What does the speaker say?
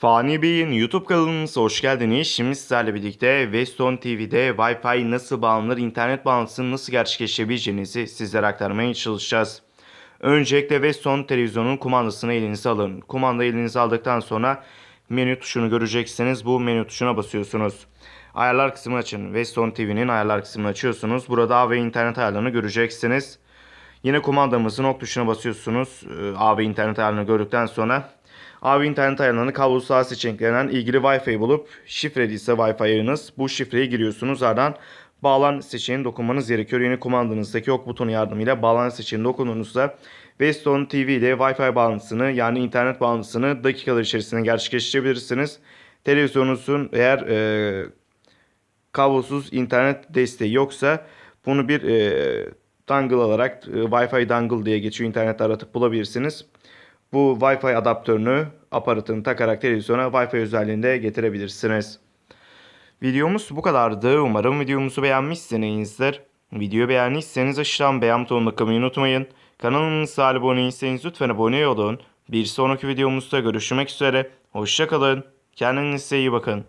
Fani Bey'in YouTube kanalımıza hoş geldiniz. Şimdi sizlerle birlikte Weston TV'de Wi-Fi nasıl bağlanır, internet bağlantısını nasıl gerçekleştirebileceğinizi sizlere aktarmaya çalışacağız. Öncelikle Weston televizyonun kumandasını elinize alın. Kumandayı elinize aldıktan sonra menü tuşunu göreceksiniz. Bu menü tuşuna basıyorsunuz. Ayarlar kısmını açın. Weston TV'nin ayarlar kısmını açıyorsunuz. Burada ağ ve internet ayarlarını göreceksiniz. Yine kumandamızın ok tuşuna basıyorsunuz. Ee, Ağ ve internet ayarlarını gördükten sonra ve internet ayarlarını kablosuz ağ seçeneklerinden ilgili Wi-Fi bulup şifreliyse Wi-Fi ayağınız bu şifreyi giriyorsunuz. Ardından bağlan seçeneğine dokunmanız gerekiyor. Yine kumandanızdaki ok butonu yardımıyla bağlan seçeneğine dokunduğunuzda Weston TV ile Wi-Fi bağlantısını yani internet bağlantısını dakikalar içerisinde gerçekleştirebilirsiniz. Televizyonunuzun eğer e, kablosuz internet desteği yoksa bunu bir e, dongle alarak e, Wi-Fi dongle diye geçiyor internette aratıp bulabilirsiniz. Bu Wi-Fi adaptörünü aparatını takarak televizyona Wi-Fi özelliğinde getirebilirsiniz. Videomuz bu kadardı. Umarım videomuzu beğenmişsinizdir. Videoyu beğendiyseniz aşağıdan beğen butonuna tıklamayı unutmayın. Kanalımıza abone değilseniz lütfen abone olun. Bir sonraki videomuzda görüşmek üzere. Hoşçakalın. Kendinize iyi bakın.